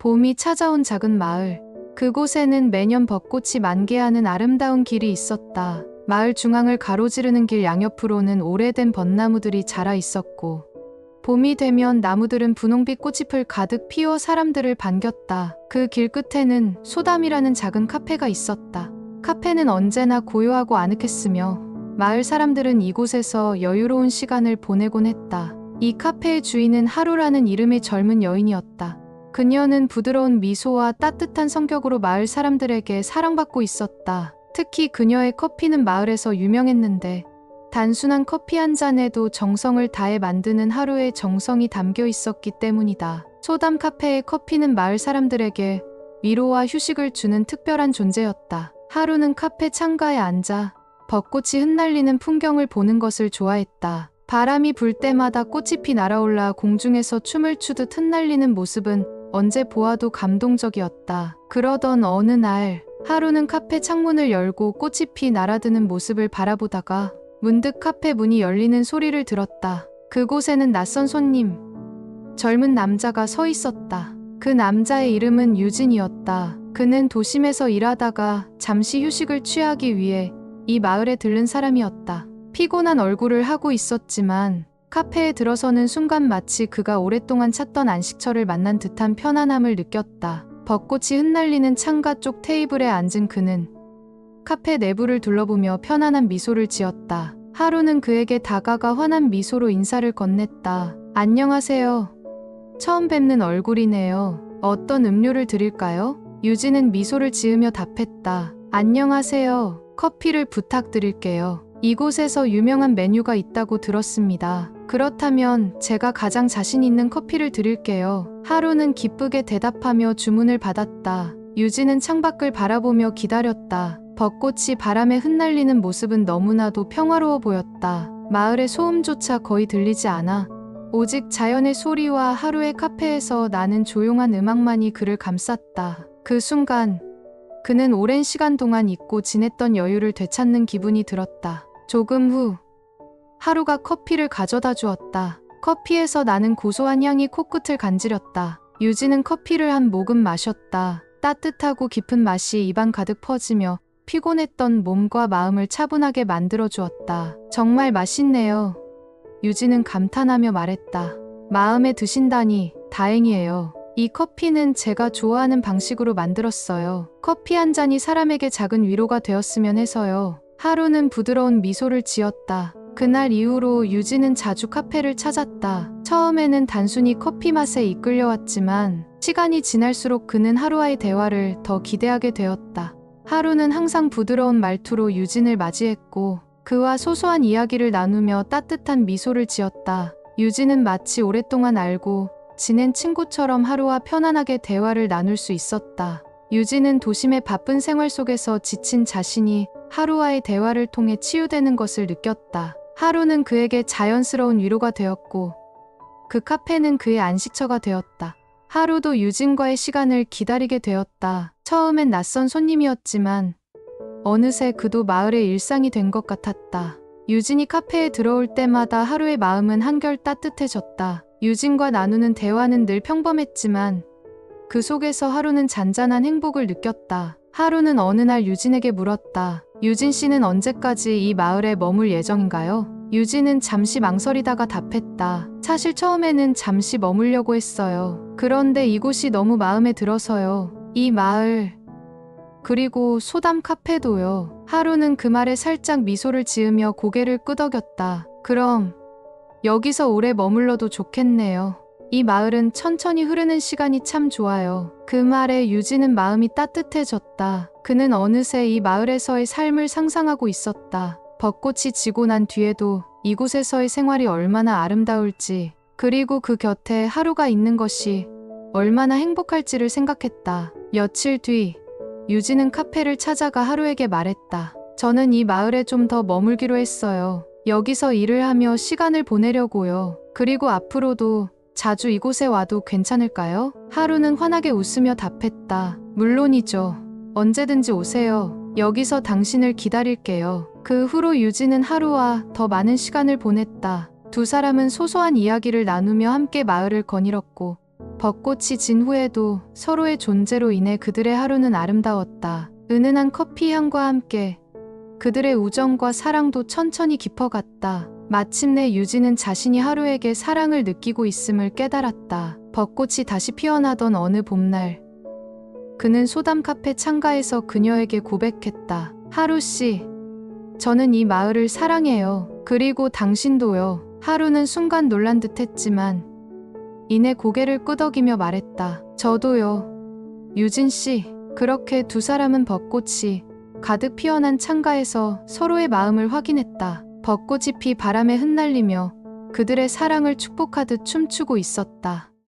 봄이 찾아온 작은 마을. 그곳에는 매년 벚꽃이 만개하는 아름다운 길이 있었다. 마을 중앙을 가로지르는 길 양옆으로는 오래된 벚나무들이 자라 있었고, 봄이 되면 나무들은 분홍빛 꽃잎을 가득 피워 사람들을 반겼다. 그 길 끝에는 소담이라는 작은 카페가 있었다. 카페는 언제나 고요하고 아늑했으며, 마을 사람들은 이곳에서 여유로운 시간을 보내곤 했다. 이 카페의 주인은 하루라는 이름의 젊은 여인이었다. 그녀는 부드러운 미소와 따뜻한 성격으로 마을 사람들에게 사랑받고 있었다. 특히 그녀의 커피는 마을에서 유명했는데 단순한 커피 한 잔에도 정성을 다해 만드는 하루의 정성이 담겨 있었기 때문이다. 소담 카페의 커피는 마을 사람들에게 위로와 휴식을 주는 특별한 존재였다. 하루는 카페 창가에 앉아 벚꽃이 흩날리는 풍경을 보는 것을 좋아했다. 바람이 불 때마다 꽃잎이 날아올라 공중에서 춤을 추듯 흩날리는 모습은 언제 보아도 감동적이었다. 그러던 어느 날, 하루는 카페 창문을 열고 꽃잎이 날아드는 모습을 바라보다가 문득 카페 문이 열리는 소리를 들었다. 그곳에는 낯선 손님, 젊은 남자가 서 있었다. 그 남자의 이름은 유진이었다. 그는 도심에서 일하다가 잠시 휴식을 취하기 위해 이 마을에 들른 사람이었다. 피곤한 얼굴을 하고 있었지만 카페에 들어서는 순간 마치 그가 오랫동안 찾던 안식처를 만난 듯한 편안함을 느꼈다. 벚꽃이 흩날리는 창가 쪽 테이블에 앉은 그는 카페 내부를 둘러보며 편안한 미소를 지었다. 하루는 그에게 다가가 환한 미소로 인사를 건넸다. 안녕하세요. 처음 뵙는 얼굴이네요. 어떤 음료를 드릴까요? 유진은 미소를 지으며 답했다. 안녕하세요. 커피를 부탁드릴게요. 이곳에서 유명한 메뉴가 있다고 들었습니다. 그렇다면 제가 가장 자신 있는 커피를 드릴게요. 하루는 기쁘게 대답하며 주문을 받았다. 유진은 창밖을 바라보며 기다렸다. 벚꽃이 바람에 흩날리는 모습은 너무나도 평화로워 보였다. 마을의 소음조차 거의 들리지 않아 오직 자연의 소리와 하루의 카페에서 나는 조용한 음악만이 그를 감쌌다. 그 순간 그는 오랜 시간 동안 잊고 지냈던 여유를 되찾는 기분이 들었다. 조금 후 하루가 커피를 가져다 주었다. 커피에서 나는 고소한 향이 코끝을 간지렸다. 유진은 커피를 한 모금 마셨다. 따뜻하고 깊은 맛이 입안 가득 퍼지며 피곤했던 몸과 마음을 차분하게 만들어 주었다. 정말 맛있네요. 유진은 감탄하며 말했다. 마음에 드신다니 다행이에요. 이 커피는 제가 좋아하는 방식으로 만들었어요. 커피 한 잔이 사람에게 작은 위로가 되었으면 해서요. 하루는 부드러운 미소를 지었다. 그날 이후로 유진은 자주 카페를 찾았다. 처음에는 단순히 커피 맛에 이끌려왔지만 시간이 지날수록 그는 하루와의 대화를 더 기대하게 되었다. 하루는 항상 부드러운 말투로 유진을 맞이했고 그와 소소한 이야기를 나누며 따뜻한 미소를 지었다. 유진은 마치 오랫동안 알고 지낸 친구처럼 하루와 편안하게 대화를 나눌 수 있었다. 유진은 도심의 바쁜 생활 속에서 지친 자신이 하루와의 대화를 통해 치유되는 것을 느꼈다. 하루는 그에게 자연스러운 위로가 되었고 그 카페는 그의 안식처가 되었다. 하루도 유진과의 시간을 기다리게 되었다. 처음엔 낯선 손님이었지만 어느새 그도 마을의 일상이 된 것 같았다. 유진이 카페에 들어올 때마다 하루의 마음은 한결 따뜻해졌다. 유진과 나누는 대화는 늘 평범했지만 그 속에서 하루는 잔잔한 행복을 느꼈다. 하루는 어느 날 유진에게 물었다. 유진 씨는 언제까지 이 마을에 머물 예정인가요? 유진은 잠시 망설이다가 답했다. 사실 처음에는 잠시 머물려고 했어요. 그런데 이곳이 너무 마음에 들어서요. 이 마을, 그리고 소담 카페도요. 하루는 그 말에 살짝 미소를 지으며 고개를 끄덕였다. 그럼 여기서 오래 머물러도 좋겠네요. 이 마을은 천천히 흐르는 시간이 참 좋아요. 그 말에 유진은 마음이 따뜻해졌다. 그는 어느새 이 마을에서의 삶을 상상하고 있었다. 벚꽃이 지고 난 뒤에도 이곳에서의 생활이 얼마나 아름다울지, 그리고 그 곁에 하루가 있는 것이 얼마나 행복할지를 생각했다. 며칠 뒤, 유진은 카페를 찾아가 하루에게 말했다. 저는 이 마을에 좀 더 머물기로 했어요. 여기서 일을 하며 시간을 보내려고요. 그리고 앞으로도 자주 이곳에 와도 괜찮을까요? 하루는 환하게 웃으며 답했다. 물론이죠. 언제든지 오세요. 여기서 당신을 기다릴게요. 그 후로 유진은 하루와 더 많은 시간을 보냈다. 두 사람은 소소한 이야기를 나누며 함께 마을을 거닐었고 벚꽃이 진 후에도 서로의 존재로 인해 그들의 하루는 아름다웠다. 은은한 커피 향과 함께 그들의 우정과 사랑도 천천히 깊어갔다. 마침내 유진은 자신이 하루에게 사랑을 느끼고 있음을 깨달았다. 벚꽃이 다시 피어나던 어느 봄날, 그는 소담 카페 창가에서 그녀에게 고백했다. 하루 씨, 저는 이 마을을 사랑해요. 그리고 당신도요. 하루는 순간 놀란 듯 했지만, 이내 고개를 끄덕이며 말했다. 저도요. 유진 씨, 그렇게 두 사람은 벚꽃이 가득 피어난 창가에서 서로의 마음을 확인했다. 벚꽃이 피 바람에 흩날리며 그들의 사랑을 축복하듯 춤추고 있었다.